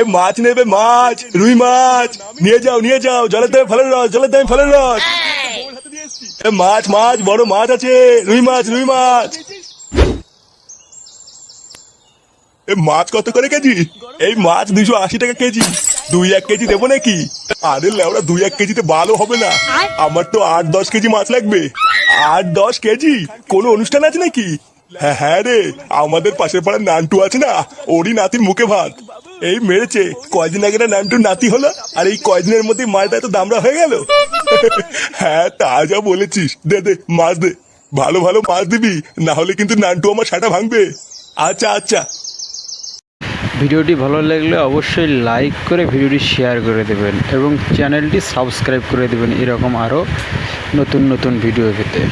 এ মাছ নেবে মাছ রুই মাছ। নিয়ে যাও নিয়ে যাও জলের দামে ফেলের রস জলের দামে ফেলের রস। এ মাছ মাছ বড় মাছ আছে রুই মাছ রুই মাছ। এ মাছ কত করে কেজি? এই মাছ দুশো আশি টাকা কেজি। দুই এক কেজি দেবো নাকি? আরে লেওড়া দুই এক কেজিতে ভালো হবে না। আমার তো আট দশ কেজি মাছ লাগবে। আট দশ কেজি? কোনো অনুষ্ঠান আছে নাকি? হ্যাঁ হ্যাঁ রে আমাদের পাশের পাড়ার নান্টু আছে না? ওরই নাতির মুখে ভাত। এই মেরেছে। কয়দিন আগে না নান্টুর নাতি হলো, আর এই কয়দিনের মধ্যে মালটা এত দামড়া হয়ে গেল? হ্যাঁ তা যা বলেছিস। দে দে, মাছ দে। ভালো ভালো মাছ দিবি, না হলে কিন্তু নান্টু আমার সাটা ভাঙবে। আচ্ছা আচ্ছা। ভিডিওটি ভালো লাগলে অবশ্যই লাইক করে ভিডিওটি শেয়ার করে দেবেন এবং চ্যানেলটি সাবস্ক্রাইব করে দেবেন এরকম আরও নতুন নতুন ভিডিও পেতে।